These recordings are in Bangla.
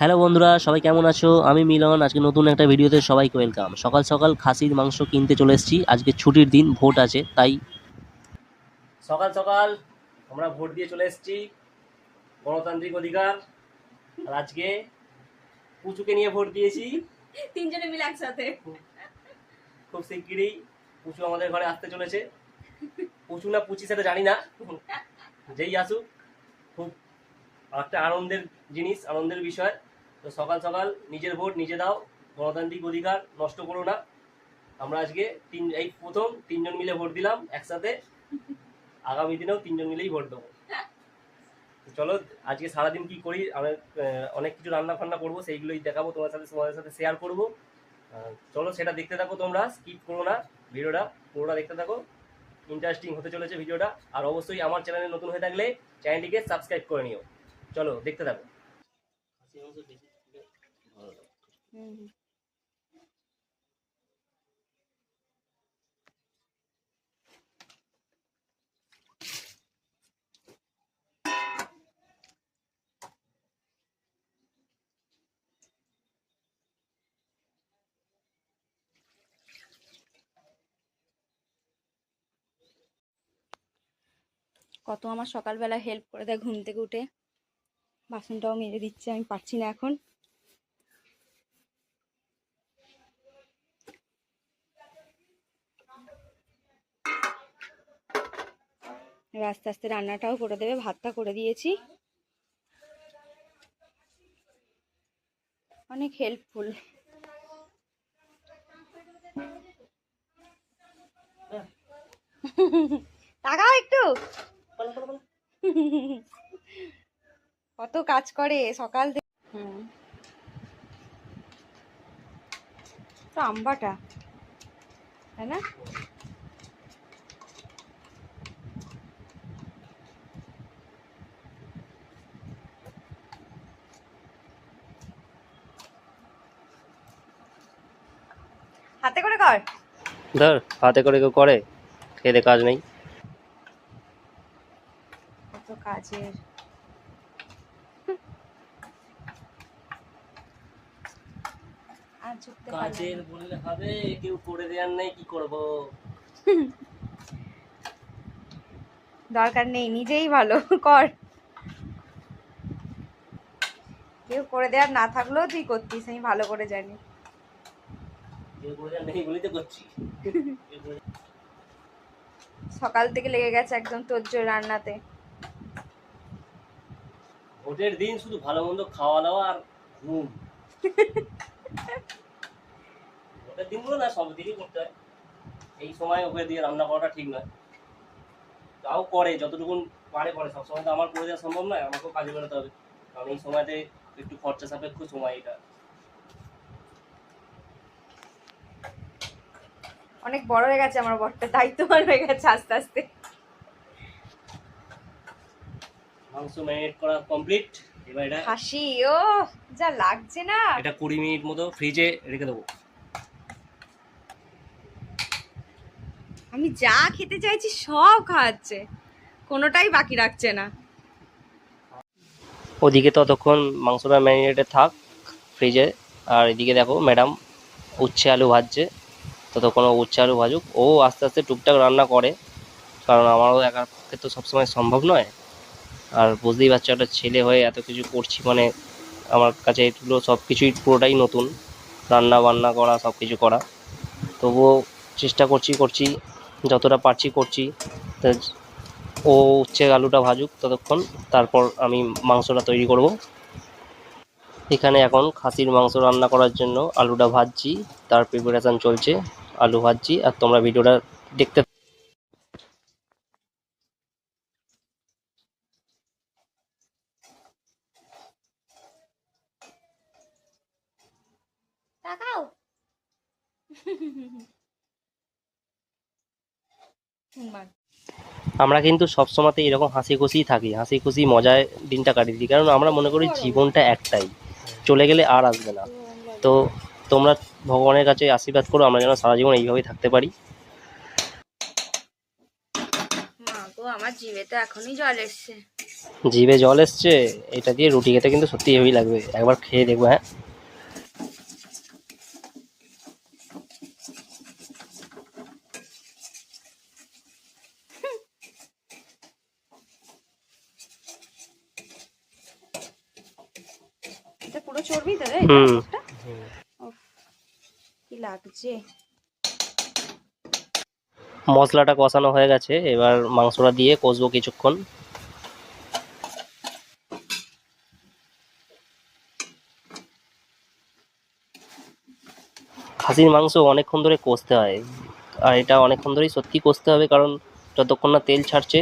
হ্যালো বন্ধুরা সবাই কেমন আছো? আমি মিলন আজকে নতুন একটা ভিডিওতে সবাইকে ওয়েলকাম সকাল সকাল খাসির মাংস কিনতে চলে এসেছি আজকে ছুটির দিন ভোট আছে তাই সকাল সকাল আমরা ভোট দিয়ে চলে এসেছি গণতান্ত্রিক অধিকার আর আজকে পুচুকে নিয়ে ভোট দিয়েছি। তিনজনে মিলে একসাথে। খুব শিগগিরই পুচু আমাদের ঘরে আসতে চলেছে। পুচু না পুচি সেটা জানি না। যেই আসুক খুব একটা আনন্দের জিনিস আনন্দের বিষয়। তো সকাল সকাল নিজের ভোট নিজে দাও গণতান্ত্রিক অধিকার নষ্ট করো না। আমরা আজকে তিন এই প্রথম তিনজন মিলে ভোট দিলাম একসাথে। আগামী দিনেও তিনজন মিলেই ভোট দেবো। চলো আজকে সারাদিন কি করি আহ, অনেক কিছু রান্না ফান্না করব সেইগুলোই দেখাবো তোমার সাথে তোমাদের সাথে শেয়ার করব। চলো সেটা দেখতে থাকো তোমরা স্কিপ করো না ভিডিওটা পুরোটা দেখতে থাকো। ইন্টারেস্টিং হতে চলেছে ভিডিওটা আর অবশ্যই আমার চ্যানেলে নতুন হয়ে থাকলে চ্যানেলটিকে সাবস্ক্রাইব করে নিও। চলো দেখতে থাকো। কত আমার সকালবেলা হেল্প করে দেয় ঘুম থেকে উঠে। বাসনটাও মেরে দিচ্ছে, আমি পারছি না এখন। আস্তে আস্তে রান্নাটাও করে দেবে ভাতটা করে দিয়েছি। অনেক হেল্পফুল তাকাও একটু। কত কাজ করে সকাল থেকে হুম। তো আম্বাটা তাই না? হাতে করে কর। ধর হাতে করে কেউ করে খেতে কাজ নেই। কত কাজের। আর ঝুঁকতে পারলাম কাজের বললে হবে কেউ করে দেওয়ার নেই কি করব? দরকার নেই নিজেই ভালো কর। কেউ করে দেওয়ার না থাকলেও তুই করতিস আমি ভালো করে জানি কেউ করে দেওয়ার নেই বলেই তো করছি কেউ করে- সকাল থেকে লেগে গেছে একদম তোর রান্নাতে। ভোটের দিন শুধু ভালো মন্দ খাওয়া দাওয়া আর ঘুম। ভোটের দিনগুলো না সব দিনই করতে হয়। এই সময় ওকে দিয়ে রান্না করাটা ঠিক নয়। তাও করে যতটুকু পারে করে। সবসময় তো আমার করে দেওয়া সম্ভব নয় আমাকেও কাজে বেরোতে হবে। কারণ এই সময়তে একটু খরচা সাপেক্ষ সময় এটা। অনেক বড় হয়ে গেছে আমার বরটা দায়িত্ববান হয়ে গেছে আস্তে আস্তে। মাংস ম্যারিনেট করা কমপ্লিট। এবার এটা হাসি ও যা লাগছে না। এটা কুড়ি মিনিট মতো ফ্রিজে রেখে দেবো। আমি যা খেতে চাইছি সব খাওয়াচ্ছে কোনোটাই বাকি রাখছে না। ওদিকে ততক্ষণ মাংসটা ম্যারিনেটে থাক ফ্রিজে। আর এদিকে দেখো ম্যাডাম উচ্ছে আলু ভাজছে। ততক্ষণ উচ্ছে আলু ভাজুক। ও আস্তে আস্তে টুকটাক রান্না করে। কারণ আমারও একার পক্ষে তো সবসময় সম্ভব নয়। আর বুঝতেই পারছ, একটা ছেলে হয়ে এত কিছু করছি মানে আমার কাছে এগুলো সব কিছুই পুরোটাই নতুন। রান্না বান্না করা সব কিছু করা। তবুও চেষ্টা করছি করছি, যতটা পারছি করছি। ও উচ্ছে আলুটা ভাজুক ততক্ষণ। তারপর আমি মাংসটা তৈরি করব। এখানে এখন খাসির মাংস রান্না করার জন্য আলুটা ভাজছি। তার প্রিপারেশন চলছে। আলু ভাজছি আর তোমরা ভিডিওটা দেখতে তাকাও। আমরা কিন্তু সবসময়তে এরকম হাসি খুশিই থাকি হাসি খুশি মজায় দিনটা কাটিয়ে দিই কারণ আমরা মনে করি জীবনটা একটাই চলে গেলে আর আসবে না। তো তোমরা ভগবানের কাছে আশীর্বাদ করো আমরা যেন সারা জীবন এইভাবেই থাকতে পারি। আমার জিভে তো এখনই জল এসছে। জিভে জল এসছে এটা দিয়ে রুটি খেতে কিন্তু সত্যি হেভি লাগবে। একবার খেয়ে দেখব হ্যাঁ। পুরো চর্বি তো রে লাগছে। মশলাটা কষানো হয়ে গেছে, এবার মাংসটা দিয়ে কষবো কিছুক্ষণ। খাসির মাংস অনেকক্ষণ ধরে কষতে হয়, আর এটা অনেকক্ষণ ধরেই সত্যি কষতে হবে, কারণ যতক্ষণ না তেল ছাড়ছে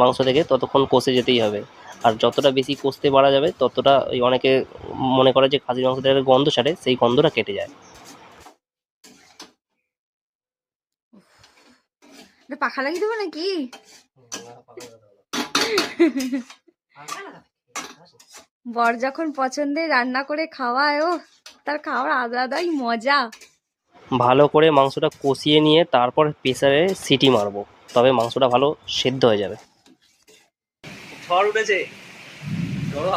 মাংস থেকে, ততক্ষণ কষে যেতেই হবে। আর যতটা বেশি কষতে পারা যাবে, ততটা ওই অনেকে মনে করে যে খাসির মাংস থেকে গন্ধ ছাড়ে, সেই গন্ধটা কেটে যায়। পাখা লাগিয়ে দেবো নাকি? বর যখন পছন্দের রান্না করে খাওয়ায় ও তার খাওয়ার আলাদাই মজা। ভালো করে মাংসটা কষিয়ে নিয়ে তারপর প্রেসারে সিটি মারবো তবে মাংসটা ভালো সেদ্ধ হয়ে যাবে। ঝড় উঠেছে। ঝড়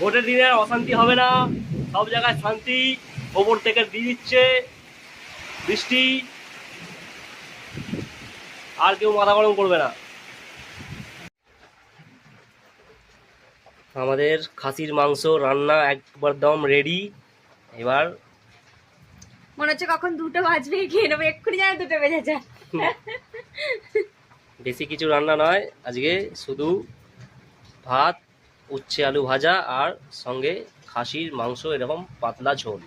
ভোটের দিনে আর অশান্তি হবে না। সব জায়গায় শান্তি ওপর থেকে দিয়ে দিচ্ছে বৃষ্টি। আর কেউ মাথা গরম করবে না। আমাদের খাসির মাংস রান্না একবার দম রেডি এবার মনে হচ্ছে কখন দুটো বাজবে খেয়ে নেব। এক্ষুনি যেন দুটো বেজে যায়। বেশি কিছু রান্না নয়। আজকে শুধু ভাত উচ্ছে আলু ভাজা আর সঙ্গে খাসির মাংস, এরকম পাতলা ঝোল।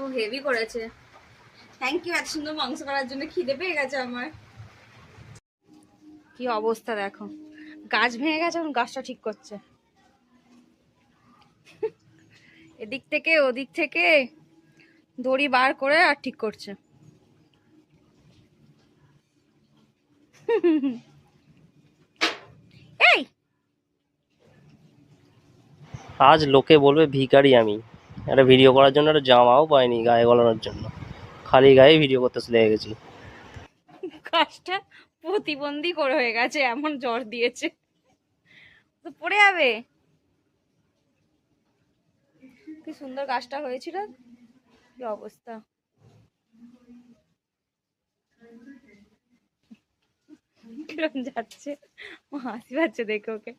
ও, হেভি করেছে। থ্যাংক ইউ এত সুন্দর মাংস করার জন্য খিদে পেয়ে গেছে আমার। কি অবস্থা দেখো। গাছ ভেঙে গেছে, এখন গাছটা ঠিক করছে। এদিক থেকে ওদিক থেকে দড়ি বার করে আর ঠিক করছে এই আজ লোকে বলবে ভিখারি আমি। একটা ভিডিও করার জন্য একটা জামাও পাইনি গায়ে গলানোর জন্য। খালি গায়ে ভিডিও করতে লেগে গেছি। কাজটা প্রতিবন্ধী করে হয়ে গেছে, এমন জ্বর দিয়েছে। তো পড়ে যাবে। কি সুন্দর গাছটা হয়েছিল? কি অবস্থা? যাচ্ছে? হাসি পাচ্ছে দেখে ওকে।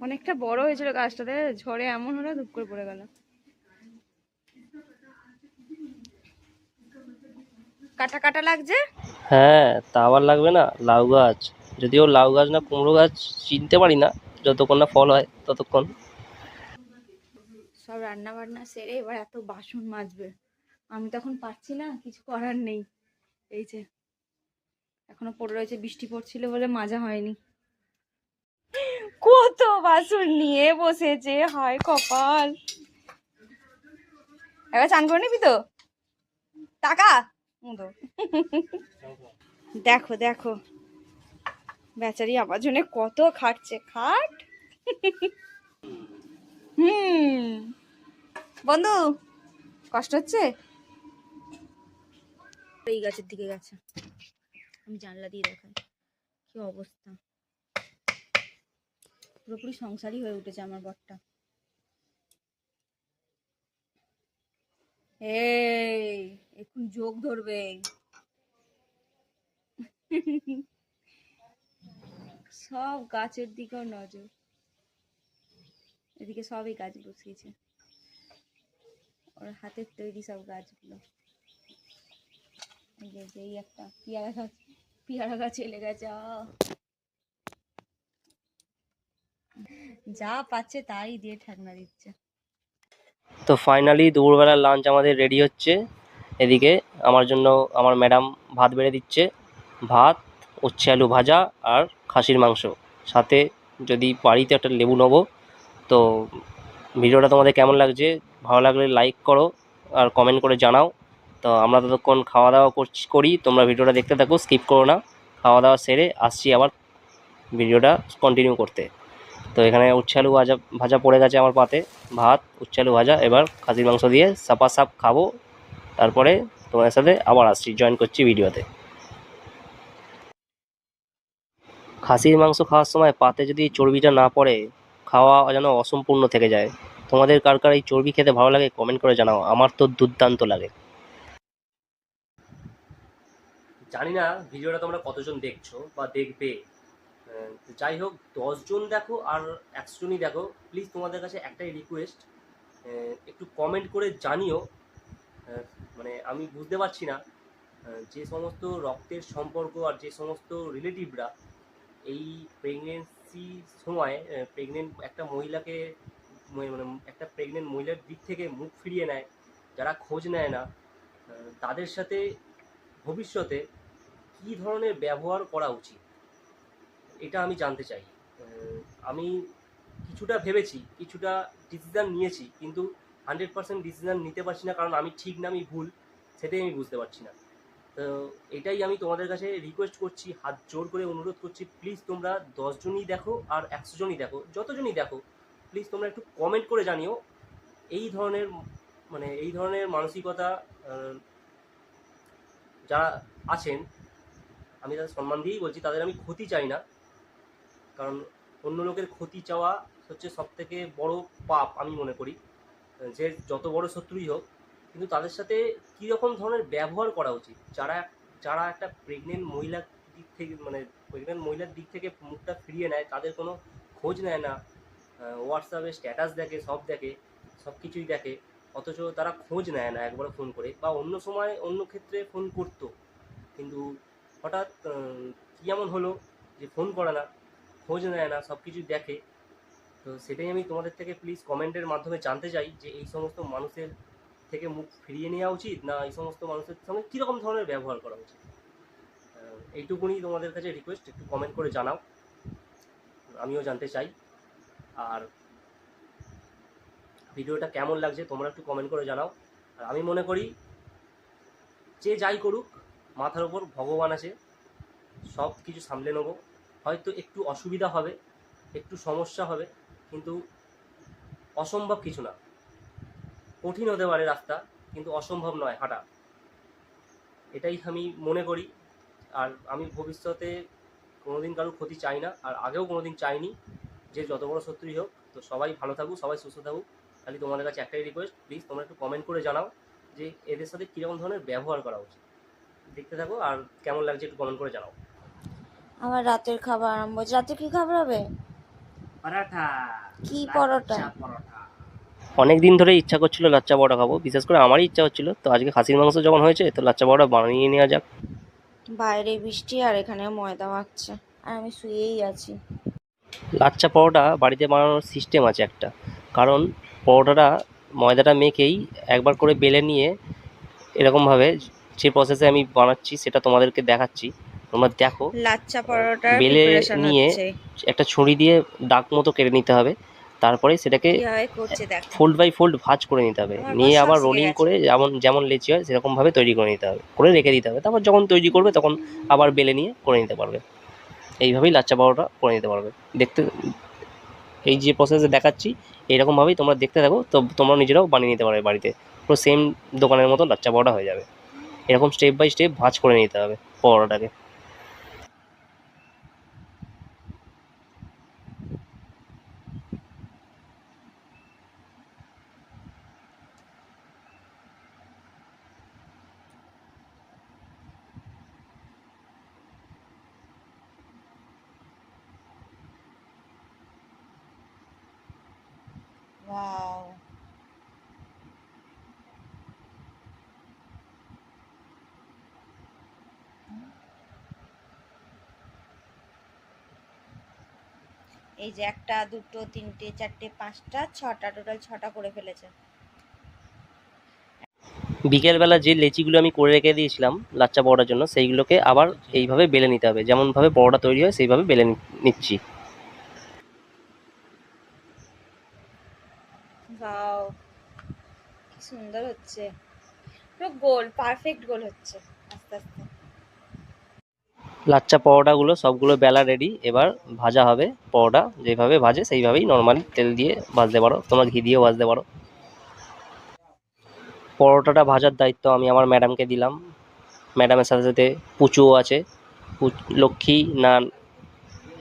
অনেকটা বড় হয়েছিল গাছটাতে ঝড়ে এমন হলো ধূপ করে পড়ে গেল। কাটা কাটা লাগছে? হ্যাঁ তা আবার লাগবে না লাউ গাছ। যদিও লাউ গাছ না কুমড়ো গাছ চিনতে পারি না যতক্ষণ না ফল হয় ততক্ষণ। সব রান্না বান্না সেরে এবার এত বাসন মাজবে। আমি তখন পারছি না কিছু করার নেই। এই যে এখনও পড়ে রয়েছে বৃষ্টি পড়ছিল বলে মাজা হয়নি। কত বাসন নিয়ে বসেছে, হায় কপাল। এবার চান করে নিবি তো? টাকা? দেখো দেখো। বেচারি আমার জন্য কত খাটছে, খাট। হুম। বন্ধু, কষ্ট হচ্ছে? এই গাছের দিকে গেছে। আমি জানলা দিয়ে দেখাই। কি অবস্থা? পুরোপুরি সংসারই হয়ে উঠেছে আমার বরটা। এই, এখন যোগ ধরবে। সব গাছের দিকেও নজর। এদিকে সবই গাছ বসিয়েছে ওর হাতের তৈরি সব গাছগুলো। এই একটা পেয়ারা গাছ পেয়ারা গাছ এলে গেছে! যা পাচ্ছে তাই দিয়ে ঠাকনা দিচ্ছে। তো ফাইনালি দুপুরবেলার লাঞ্চ আমাদের রেডি হচ্ছে। এদিকে আমার জন্য আমার ম্যাডাম ভাত বেড়ে দিচ্ছে। ভাত, উচ্ছে আলু ভাজা আর খাসির মাংস। সাথে যদি বাড়িতে একটা লেবু নেব, তো ভিডিওটা তোমাদের কেমন লাগছে? ভালো লাগলে লাইক করো আর কমেন্ট করে জানাও। তো আমরা ততক্ষণ খাওয়া দাওয়া করছি, করি। তোমরা ভিডিওটা দেখতে থাকো স্কিপ করো না। খাওয়া দাওয়া সেরে আসছি আবার ভিডিওটা কন্টিনিউ করতে। তো এখানে উচ্ছে আলু ভাজা ভাজা পড়ে গেছে আমার পাতে। ভাত উচ্ছে আলু ভাজা, এবার খাসির মাংস দিয়ে সাপা সাপ খাব। তারপরে তোমাদের সাথে আবার আসছি জয়েন করছি ভিডিওতে। খাসির মাংস খাওয়ার সময় পাতে যদি চর্বিটা না পড়ে, খাওয়া যেন অসম্পূর্ণ থেকে যায়। তোমাদের কার কার এই চর্বি খেতে ভালো লাগে কমেন্ট করে জানাও। আমার তো দুর্দান্ত লাগে। জানি না, ভিডিওটা তোমরা কতজন দেখছ বা দেখবে। যাই হোক, দশজন দেখো আর একশো জনই দেখো। প্লিজ তোমাদের কাছে একটাই রিকোয়েস্ট একটু কমেন্ট করে জানিও। মানে আমি বুঝতে পারছি না যে সমস্ত রক্তের সম্পর্ক আর যে সমস্ত রিলেটিভরা এই প্রেগনেন্সি সময় প্রেগনেন্ট একটা মহিলাকে ম- মানে একটা প্রেগনেন্ট মহিলার দিক থেকে মুখ ফিরিয়ে নেয়, যারা খোঁজ নেয় না তাদের সাথে ভবিষ্যতে কী ধরনের ব্যবহার করা উচিত? এটা আমি জানতে চাই। আমি কিছুটা ভেবেছি, কিছুটা ডিসিশান নিয়েছি, কিন্তু হান্ড্রেড পার্সেন্ট ডিসিশান নিতে পারছি না, কারণ আমি ঠিক না, আমি ভুল, সেটাই আমি বুঝতে পারছি না। তো এটাই আমি তোমাদের কাছে রিকোয়েস্ট করছি, হাত জোর করে অনুরোধ করছি প্লিজ তোমরা দশজনই দেখো আর একশো জনই দেখো, যতজনই দেখো প্লিজ তোমরা একটু কমেন্ট করে জানিও, এই ধরনের মানে এই ধরনের মানসিকতা যারা আছেন, আমি তাদের সম্মান দিয়েই বলছি, তাদের আমি ক্ষতি চাই না। কারণ অন্য লোকের ক্ষতি চাওয়া হচ্ছে সব থেকে বড় পাপ আমি মনে করি, যে যত বড় শত্রুই হোক। কিন্তু তাদের সাথে কীরকম ধরনের ব্যবহার করা উচিত? যারা যারা একটা প্রেগনেন্ট মহিলার দিক থেকে মানে প্রেগনেন্ট মহিলার দিক থেকে মুখটা ফিরিয়ে নেয়, তাদের কোনো খোঁজ নেয় না। হোয়াটসঅ্যাপে স্ট্যাটাস দেখে, সব দেখে সব কিছুই দেখে। অথচ তারা খোঁজ নেয় না একবার ফোন করে, বা অন্য সময় অন্য ক্ষেত্রে ফোন করতো। কিন্তু হঠাৎ কি এমন হলো যে ফোন করে না? খোঁজ নেয় না সব কিছু দেখে। তো সেটাই আমি তোমাদের থেকে প্লিজ কমেন্টের মাধ্যমে জানতে চাই যে এই সমস্ত মানুষের থেকে মুখ ফিরিয়ে নেওয়া উচিত না এই সমস্ত মানুষের সঙ্গে কীরকম ধরনের ব্যবহার করা উচিত? এইটুকুনি তোমাদের কাছে রিকোয়েস্ট একটু কমেন্ট করে জানাও। আমিও জানতে চাই। আর ভিডিওটা কেমন লাগছে তোমরা একটু কমেন্ট করে জানাও। আর আমি মনে করি, যে যাই করুক, মাথার ওপর ভগবান আছে সব কিছু সামলে নেব। হয়তো একটু অসুবিধা হবে, একটু সমস্যা হবে, কিন্তু অসম্ভব কিছু না। কঠিন হতে পারে রাস্তা, কিন্তু অসম্ভব নয় হাঁটা। এটাই আমি মনে করি। আর আমি ভবিষ্যতে কোনোদিন কারোর ক্ষতি চাই না, আর আগেও কোনোদিন চাইনি যে যত বড় শত্রুই হোক, তো সবাই ভালো থাকুক, সবাই সুস্থ থাকুক। খালি তোমাদের কাছে একটাই রিকোয়েস্ট প্লিজ তোমরা একটু কমেন্ট করে জানাও যে এদের সাথে কীরকম ধরনের ব্যবহার করা উচিত। দেখতে থাকো, আর কেমন লাগছে একটু কমেন্ট করে জানাও। আমার রাতের খাবার আরম্ভ হচ্ছে রাতে কি খাবার হবে পরোটা। কি পরোটা? অনেক দিন ধরে ইচ্ছা করছিল লাচ্চা পরোটা খাব বিশেষ করে আমারই ইচ্ছা হচ্ছিল। তো আজকে খাসির মাংস যখন হয়েছে তো লাচ্চা পরোটা বানিয়ে নেওয়া যাক। বাইরে বৃষ্টি আর এখানে ময়দা মাখছে আর আমি শুয়েই আছি। লাচ্চা পরোটা বাড়িতে বানানোর সিস্টেম আছে একটা। কারণ পরোটাটা ময়দাটা মেখেই একবার করে বেলে নিয়ে এরকমভাবে যে প্রসেসে আমি বানাচ্ছি সেটা তোমাদেরকে দেখাচ্ছি। তোমরা দেখো লাচ্চা পরোটার বেলে নিয়ে একটা ছুরি দিয়ে দাগ মতো কেটে নিতে হবে। তারপরে সেটাকে ফোল্ড বাই ফোল্ড ভাঁজ করে নিতে হবে। নিয়ে আবার রোলিং করে যেমন যেমন লেচি হয় সেরকমভাবে তৈরি করে নিতে হবে। করে রেখে দিতে হবে। তারপর যখন তৈরি করবে তখন আবার বেলে নিয়ে করে নিতে পারবে। এইভাবেই লাচ্চা পরোটা করে নিতে পারবে। দেখতে এই যে প্রসেসে দেখাচ্ছি এইরকমভাবেই তোমরা দেখতে থাকো। তো তোমরা নিজেরাও বানিয়ে নিতে পারবে বাড়িতে। পুরো সেম দোকানের মতো লাচ্চা পরোটা হয়ে যাবে। এরকম স্টেপ বাই স্টেপ ভাঁজ করে নিতে হবে পরোটাটাকে। ওয়াও এই যে একটা, দুটো, তিনটে, চারটে, পাঁচটা, ছটা, টোটাল ছটা করে ফেলেছে। বিকেলবেলা যে লেচিগুলো আমি করে রেখে দিয়েছিলাম লাচ্চা পরোটার জন্য, সেইগুলোকে আবার এইভাবে বেলে নিতে হবে। যেমনভাবে পরোটা তৈরি হয়, সেইভাবে বেলে নিচ্ছি। ওয়াও কি সুন্দর হচ্ছে। পুরো গোল পারফেক্ট গোল হচ্ছে। আস্তে আস্তে। লাচ্চা পরোটাগুলো সবগুলো বেলা রেডি এবার ভাজা হবে পরোটা। যেভাবে ভাজে সেইভাবেই নর্মালি তেল দিয়ে ভাজতে পারো। তোমরা ঘি দিয়েও ভাজতে পারো। পরোটাটা ভাজার দায়িত্ব আমি আমার ম্যাডামকে দিলাম। ম্যাডামের সাথে সাথে পুচুও আছে। লক্ষ্মী না,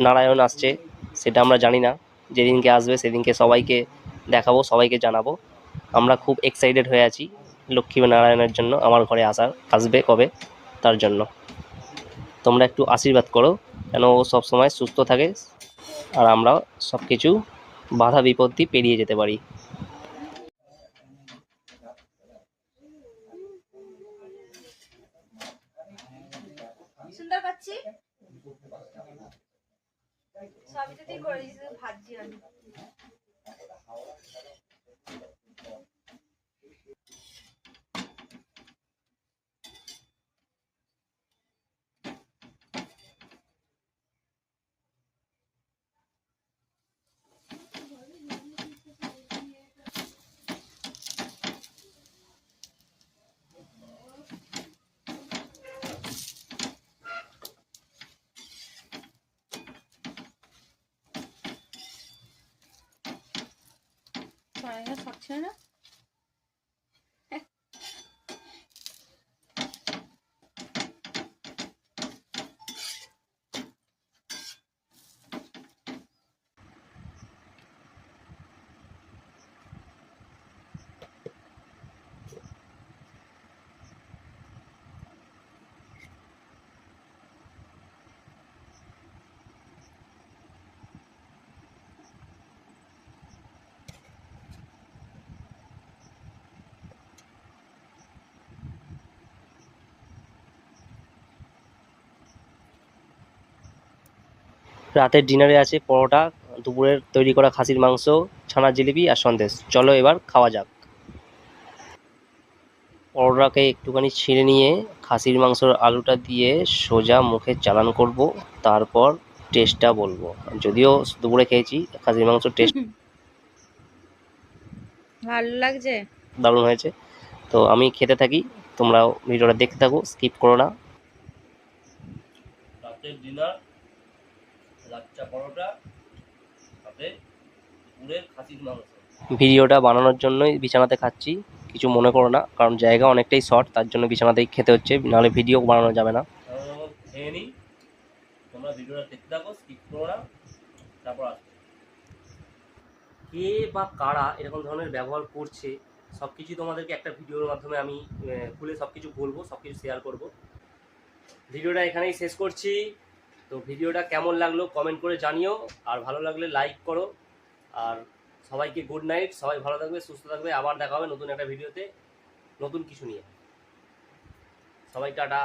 নারায়ণ আসছে, সেটা আমরা জানি না। যেদিনকে আসবে সেদিনকে সবাইকে দেখাবো, সবাইকে জানাব। আমরা খুব এক্সাইটেড হয়ে আছি লক্ষ্মী নারায়ণের জন্য, আমার ঘরে আসার, আসবে কবে? তার জন্য। তোমরা একটু আশীর্বাদ করো, যেন ও সবসময় সুস্থ থাকে আর আমরা সব কিছু বাধা বিপত্তি পেরিয়ে যেতে পারি। সুন্দর পাচ্ছি? সবই তুই করে দিয়েছিস ভাবছি আমি। 我要炒青了。রাতের ডিনারে আছে পরোটা দুপুরের তৈরি করা খাসির মাংস ছানার জিলিপি আর সন্দেশ। চলো এবার খাওয়া যাক। পরোটাকে একটুখানি ছিঁড়ে নিয়ে খাসির মাংসর আলুটা দিয়ে সোজা মুখে চালান করব তারপর টেস্টটা বলব। যদিও দুপুরে খেয়েছি খাসির মাংসর টেস্ট ভালো লাগছে? দারুণ হয়েছে। তো আমি খেতে থাকি তোমরাও ভিডিওটা দেখতে থাকো স্কিপ করো না। রাতের ডিনার লাচ্চা পরোটা সাথে পুরের খাসির মাংস। ভিডিওটা বানানোর জন্যই বিছানাতে খাচ্ছি কিছু মনে করো না কারণ জায়গা অনেকটাই শর্ট তার জন্য বিছানাতেই খেতে হচ্ছে নাহলে ভিডিও বানানো যাবে না। খেয়ে নিই তোমরা ভিডিওটা দেখতে থাকো স্কিপ করো না তারপর আসবে। কে বা কারা এরকম ধরনের ব্যবহার করছে সব কিছুই তোমাদেরকে একটা ভিডিওর মাধ্যমে আমি খুলে সব কিছু বলব সব কিছু শেয়ার করব। ভিডিওটা এখানেই শেষ করছি। তো ভিডিওটা কেমন লাগল কমেন্ট করে জানিও, আর ভালো লাগলে লাইক করো, আর সবাইকে গুড নাইট সবাই ভালো থাকবে, সুস্থ থাকবে, আবার দেখা হবে নতুন একটা ভিডিওতে নতুন কিছু নিয়ে। সবাই টাটা।